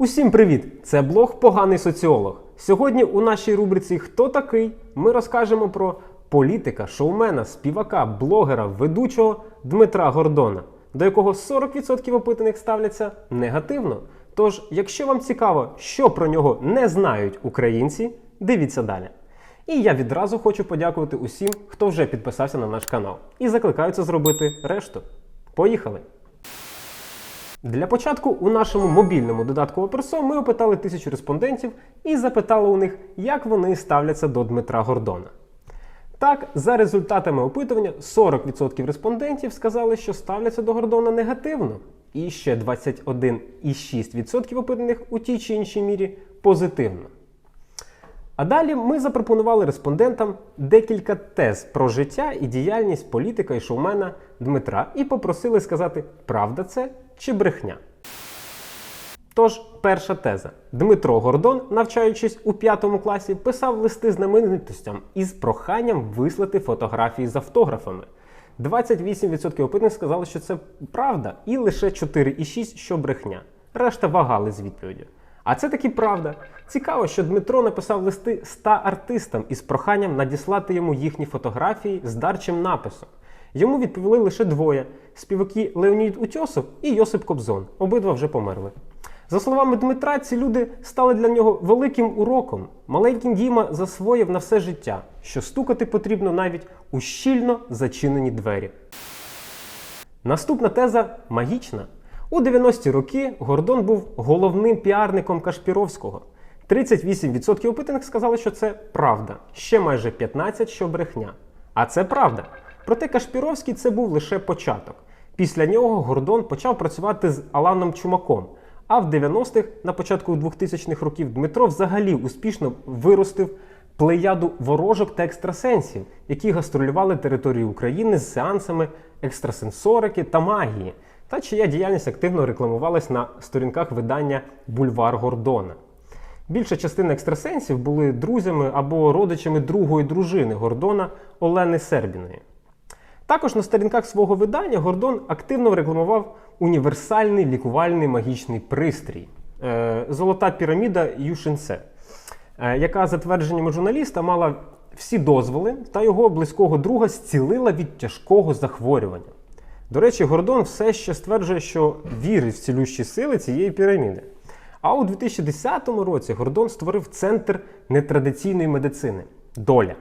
Усім привіт! Це блог Поганий соціолог. Сьогодні у нашій рубриці Хто такий? ми розкажемо про політика, шоумена, співака, блогера, ведучого Дмитра Гордона, до якого 40% опитаних ставляться негативно. Тож, якщо вам цікаво, що про нього не знають українці, дивіться далі. І я відразу хочу подякувати усім, хто вже підписався на наш канал, і закликаю це зробити решту. Поїхали! Для початку у нашому мобільному додатку Оперсо ми опитали тисячу респондентів і запитали у них, як вони ставляться до Дмитра Гордона. Так, за результатами опитування, 40% респондентів сказали, що ставляться до Гордона негативно, і ще 21,6% опитаних у тій чи іншій мірі позитивно. А далі ми запропонували респондентам декілька тез про життя і діяльність політика і шоумена Дмитра і попросили сказати, правда це чи брехня. Тож, перша теза. Дмитро Гордон, навчаючись у п'ятому класі, писав листи знаменитостям із проханням вислати фотографії з автографами. 28% опитаних сказали, що це правда, і лише 4,6% що брехня. Решта вагали з відповіддю. А це таки правда. Цікаво, що Дмитро написав листи 100 артистам із проханням надіслати йому їхні фотографії з дарчим написом. Йому відповіли лише двоє: співаки Леонід Утьосов і Йосип Кобзон. Обидва вже померли. За словами Дмитра, ці люди стали для нього великим уроком. Маленький Діма засвоїв на все життя, що стукати потрібно навіть у щільно зачинені двері. Наступна теза магічна. У 90-ті роки Гордон був головним піарником Кашпіровського. 38% опитаних сказали, що це правда. Ще майже 15% що брехня. А це правда. Проте Кашпіровський це був лише початок. Після нього Гордон почав працювати з Аланом Чумаком. А в 90-х, на початку 2000-х років, Дмитро взагалі успішно виростив плеяду ворожок та екстрасенсів, які гастролювали територію України з сеансами екстрасенсорики та магії, та чия діяльність активно рекламувалась на сторінках видання Бульвар Гордона. Більша частина екстрасенсів були друзями або родичами другої дружини Гордона Олени Сербіної. Також на сторінках свого видання Гордон активно рекламував універсальний лікувальний магічний пристрій е, Золота піраміда Юшенсе, е, яка, за твердженнями журналіста, мала всі дозволи та його близького друга зцілила від тяжкого захворювання. До речі, Гордон все ще стверджує, що вірить в цілющі сили цієї піраміди. А у 2010 році Гордон створив центр нетрадиційної медицини доля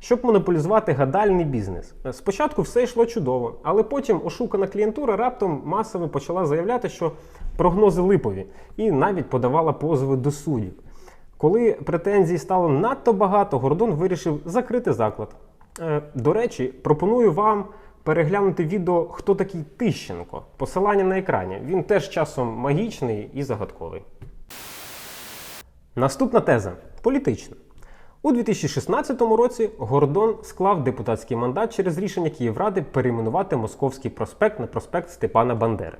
щоб монополізувати гадальний бізнес. Спочатку все йшло чудово, але потім ошукана клієнтура раптом масово почала заявляти, що прогнози липові, і навіть подавала позови до судів. Коли претензій стало надто багато, Гордон вирішив закрити заклад. Е, До речі, пропоную вам переглянути відео Хто такий Тищенко. Посилання на екрані. Він теж часом магічний і загадковий. Наступна теза політична. У 2016 році Гордон склав депутатський мандат через рішення Київради перейменувати Московський проспект на проспект Степана Бандери.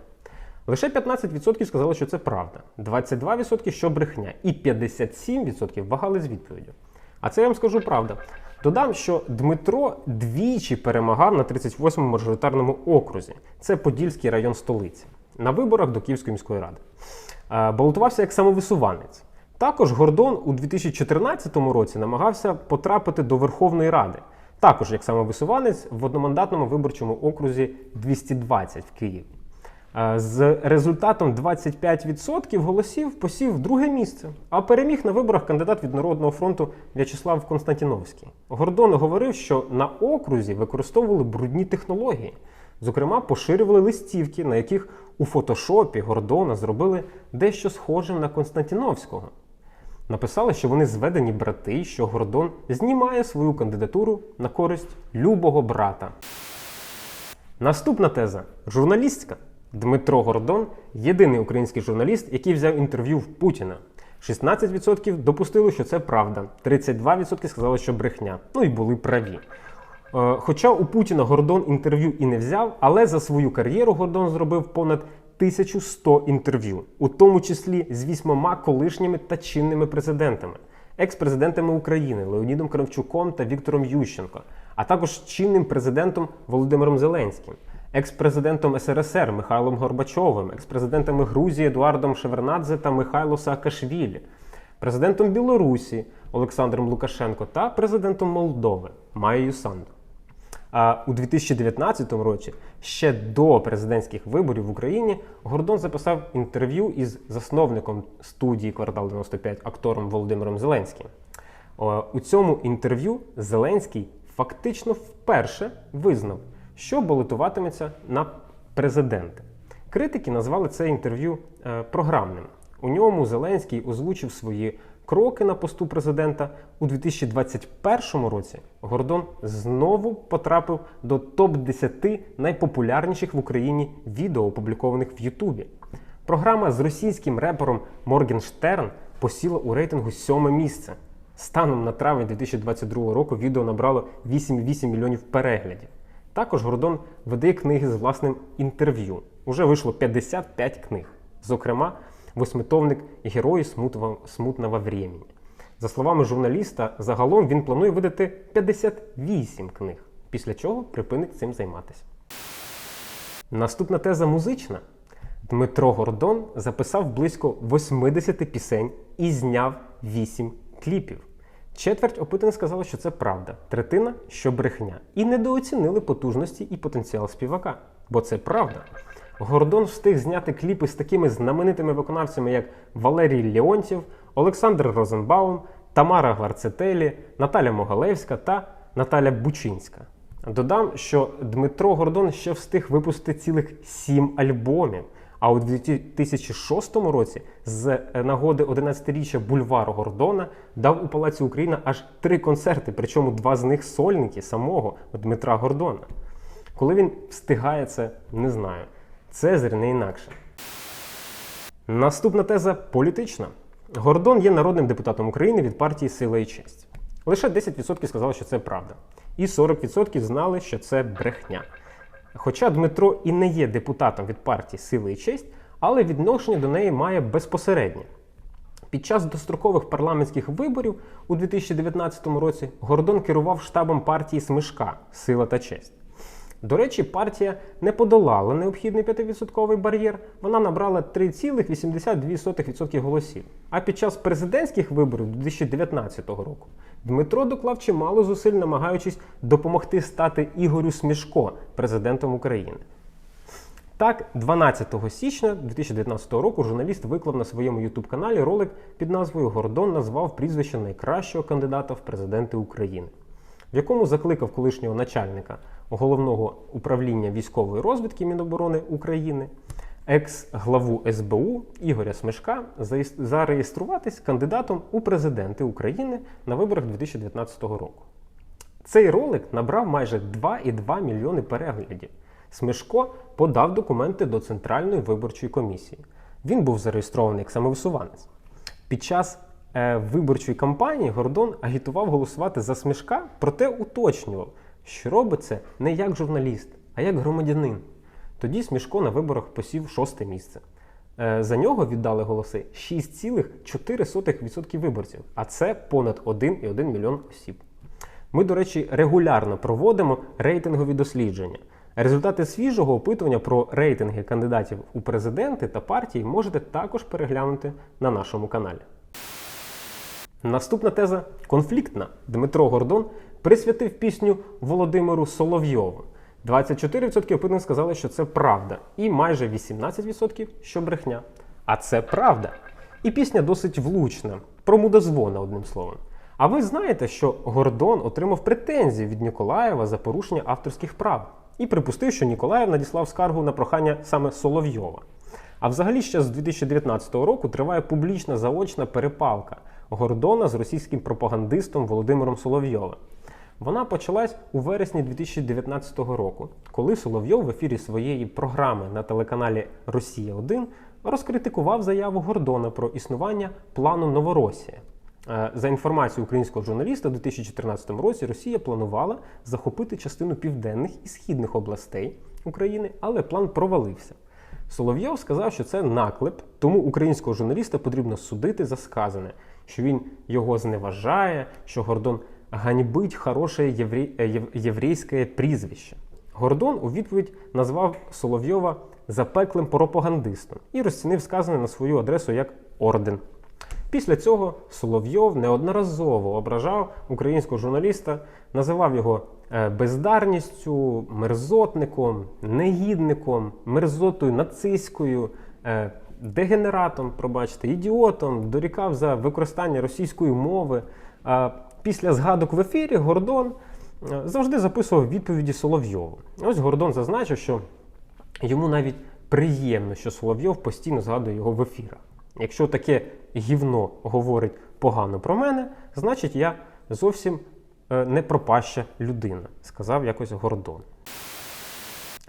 Лише 15% сказали, що це правда, 22% що брехня, і 57% вагали з відповіддю. А це я вам скажу правда. Додам, що Дмитро двічі перемагав на 38-му мажоритарному окрузі. Це Подільський район столиці, на виборах до Київської міської ради. Е, Балотувався як самовисуванець. Також Гордон у 2014 році намагався потрапити до Верховної Ради, також як самовисуванець в одномандатному виборчому окрузі 220 в Києві. З результатом 25% голосів посів друге місце, а переміг на виборах кандидат від Народного фронту В'ячеслав Константіновський. Гордон говорив, що на окрузі використовували брудні технології. Зокрема, поширювали листівки, на яких у фотошопі Гордона зробили дещо схожим на Константіновського. Написали, що вони зведені брати, що Гордон знімає свою кандидатуру на користь любого брата. Наступна теза журналістська. Дмитро Гордон єдиний український журналіст, який взяв інтерв'ю в Путіна. 16% допустили, що це правда, 32% сказали, що брехня. Ну і були праві. Е, Хоча у Путіна Гордон інтерв'ю і не взяв, але за свою кар'єру Гордон зробив понад 1100 інтерв'ю, у тому числі з вісьмома колишніми та чинними президентами, екс-президентами України Леонідом Кравчуком та Віктором Ющенко, а також чинним президентом Володимиром Зеленським, екс-президентом СРСР Михайлом Горбачовим, екс-президентами Грузії Едуардом Шевернадзе та Михайло Саакашвілі, президентом Білорусі Олександром Лукашенко та президентом Молдови Майєю Санду. А у 2019 році, ще до президентських виборів в Україні, Гордон записав інтерв'ю із засновником студії Квартал 95 актором Володимиром Зеленським. У цьому інтерв'ю Зеленський фактично вперше визнав, що балотуватиметься на президенти. Критики назвали це інтерв'ю е, програмним. У ньому Зеленський озвучив свої кроки на посту президента. У 2021 році Гордон знову потрапив до топ-10 найпопулярніших в Україні відео, опублікованих в Ютубі. Програма з російським репером Моргенштерн посіла у рейтингу сьоме місце. Станом на травень 2022 року відео набрало 8,8 мільйонів переглядів. Також Гордон видає книги з власним інтерв'ю. Уже вийшло 55 книг. Зокрема, восьмитовник Герої смутного, времени. За словами журналіста, загалом він планує видати 58 книг, після чого припинить цим займатися. Наступна теза музична. Дмитро Гордон записав близько 80 пісень і зняв 8 кліпів. Четверть опитаних сказали, що це правда, третина, що брехня, і недооцінили потужності і потенціал співака. Бо це правда. Гордон встиг зняти кліпи з такими знаменитими виконавцями, як Валерій Леонтів, Олександр Розенбаум, Тамара Гварцетелі, Наталя Могалевська та Наталя Бучинська. Додам, що Дмитро Гордон ще встиг випустити цілих сім альбомів. А у 2006 році, з нагоди 11-річчя бульвару Гордона, дав у Палаці Україна аж три концерти, причому два з них сольники самого Дмитра Гордона. Коли він встигає це, не знаю. Цезарь не інакше. Наступна теза політична. Гордон є народним депутатом України від партії Сила і честь. Лише 10% сказали, що це правда. І 40% знали, що це брехня. Хоча Дмитро і не є депутатом від партії Сила і честь, але відношення до неї має безпосереднє. Під час дострокових парламентських виборів у 2019 році Гордон керував штабом партії Смишка Сила та честь. До речі, партія не подолала необхідний 5% бар'єр, вона набрала 3,82% голосів. А під час президентських виборів 2019 року Дмитро доклав чимало зусиль, намагаючись допомогти стати Ігорю Смішко президентом України. Так, 12 січня 2019 року журналіст виклав на своєму ютуб-каналі ролик під назвою Гордон назвав прізвище найкращого кандидата в президенти України, в якому закликав колишнього начальника головного управління військової розвідки Міноборони України, екс-главу СБУ Ігоря Смешка зареєструватись кандидатом у президенти України на виборах 2019 року. Цей ролик набрав майже 2,2 мільйони переглядів. Смешко подав документи до Центральної виборчої комісії. Він був зареєстрований як самовисуванець. Під час е, виборчої кампанії Гордон агітував голосувати за Смешка, проте уточнював, що робить це не як журналіст, а як громадянин. Тоді Смішко на виборах посів шосте місце. Е, За нього віддали голоси 6,4% виборців, а це понад 1,1 мільйон осіб. Ми, до речі, регулярно проводимо рейтингові дослідження. Результати свіжого опитування про рейтинги кандидатів у президенти та партії можете також переглянути на нашому каналі. Наступна теза конфліктна. Дмитро Гордон присвятив пісню Володимиру Соловйову. 24% опитаних сказали, що це правда, і майже 18% що брехня. А це правда. І пісня досить влучна, про мудозвона, одним словом. А ви знаєте, що Гордон отримав претензії від Ніколаєва за порушення авторських прав і припустив, що Ніколаєв надіслав скаргу на прохання саме Соловйова. А взагалі ще з 2019 року триває публічна заочна перепалка Гордона з російським пропагандистом Володимиром Соловйовим. Вона почалась у вересні 2019 року, коли Соловйов в ефірі своєї програми на телеканалі Росія 1 розкритикував заяву Гордона про існування плану Новоросія. Е, За інформацією українського журналіста, у 2014 році Росія планувала захопити частину південних і східних областей України, але план провалився. Соловйов сказав, що це наклеп, тому українського журналіста потрібно судити за сказане, що він його зневажає, що Гордон ганьбить хороше єврей, єврейське прізвище. Гордон у відповідь назвав Соловйова запеклим пропагандистом і розцінив сказане на свою адресу як орден. Після цього Соловйов неодноразово ображав українського журналіста, називав його е, бездарністю, мерзотником, негідником, мерзотою нацистською, е, дегенератом, пробачте, ідіотом, дорікав за використання російської мови. Після згадок в ефірі Гордон е, завжди записував відповіді Соловйову. Ось Гордон зазначив, що йому навіть приємно, що Соловйов постійно згадує його в ефірах. Якщо таке гівно говорить погано про мене, значить я зовсім е, не пропаща людина, сказав якось Гордон.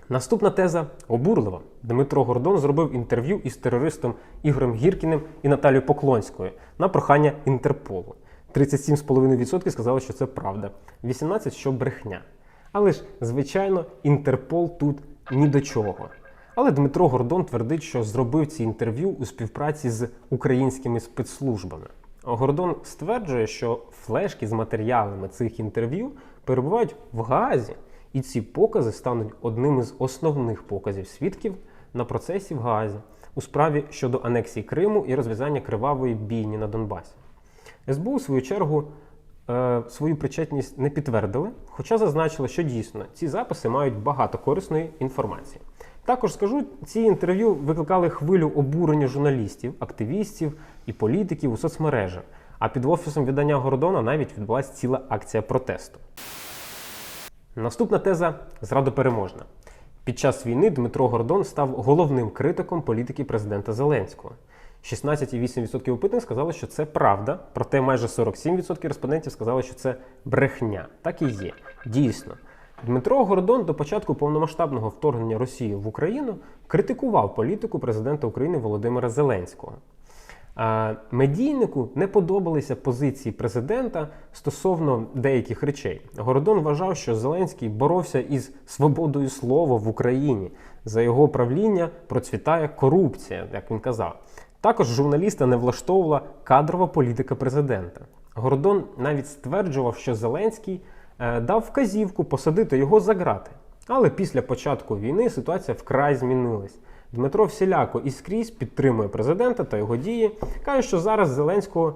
Наступна теза обурлива. Дмитро Гордон зробив інтерв'ю із терористом Ігорем Гіркіним і Наталією Поклонською на прохання Інтерполу. 37,5% сказали, що це правда, 18% що брехня. Але ж, звичайно, Інтерпол тут ні до чого. Але Дмитро Гордон твердить, що зробив ці інтерв'ю у співпраці з українськими спецслужбами. Гордон стверджує, що флешки з матеріалами цих інтерв'ю перебувають в Гаазі, і ці покази стануть одним із основних показів свідків на процесі в Гаазі у справі щодо анексії Криму і розв'язання кривавої бійні на Донбасі. СБУ, в свою чергу, е, свою причетність не підтвердили, хоча зазначили, що дійсно ці записи мають багато корисної інформації. Також скажу, ці інтерв'ю викликали хвилю обурення журналістів, активістів і політиків у соцмережах. А під офісом видання Гордона навіть відбулася ціла акція протесту. Наступна теза зрадопереможна. Під час війни Дмитро Гордон став головним критиком політики президента Зеленського. 16,8% опитаних сказали, що це правда, проте майже 47% респондентів сказали, що це брехня. Так і є. Дійсно. Дмитро Гордон до початку повномасштабного вторгнення Росії в Україну критикував політику президента України Володимира Зеленського. Медійнику не подобалися позиції президента стосовно деяких речей. Гордон вважав, що Зеленський боровся із свободою слова в Україні. За його правління процвітає корупція, як він казав. Також журналіста не влаштовувала кадрова політика президента. Гордон навіть стверджував, що Зеленський е, дав вказівку посадити його за грати. Але після початку війни ситуація вкрай змінилась. Дмитро всіляко і скрізь підтримує президента та його дії. каже, що зараз Зеленського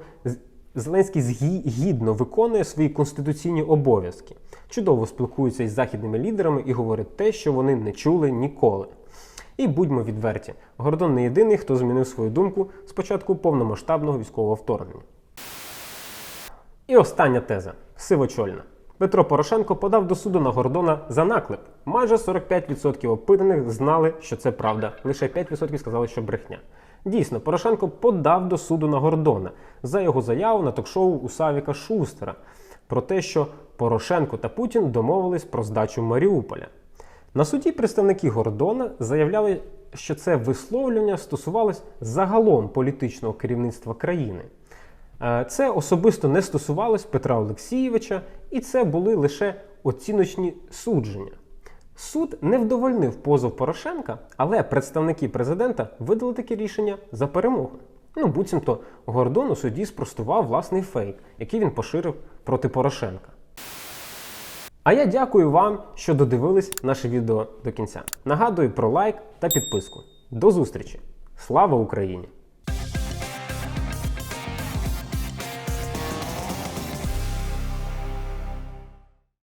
Зеленський гідно виконує свої конституційні обов'язки, чудово спілкується із західними лідерами і говорить те, що вони не чули ніколи. І будьмо відверті, Гордон не єдиний, хто змінив свою думку з початку повномасштабного військового вторгнення. І остання теза сивочольна. Петро Порошенко подав до суду на Гордона за наклеп. Майже 45% опитаних знали, що це правда. Лише 5% сказали, що брехня. Дійсно, Порошенко подав до суду на Гордона за його заяву на ток-шоу у Савіка Шустера про те, що Порошенко та Путін домовились про здачу Маріуполя. На суді представники Гордона заявляли, що це висловлювання стосувалось загалом політичного керівництва країни. Е, Це особисто не стосувалось Петра Олексійовича, і це були лише оціночні судження. Суд не вдовольнив позов Порошенка, але представники президента видали таке рішення за перемогу. Ну, буцімто Гордон у суді спростував власний фейк, який він поширив проти Порошенка. А я дякую вам, що додивились наше відео до кінця. Нагадую про лайк та підписку. До зустрічі! Слава Україні!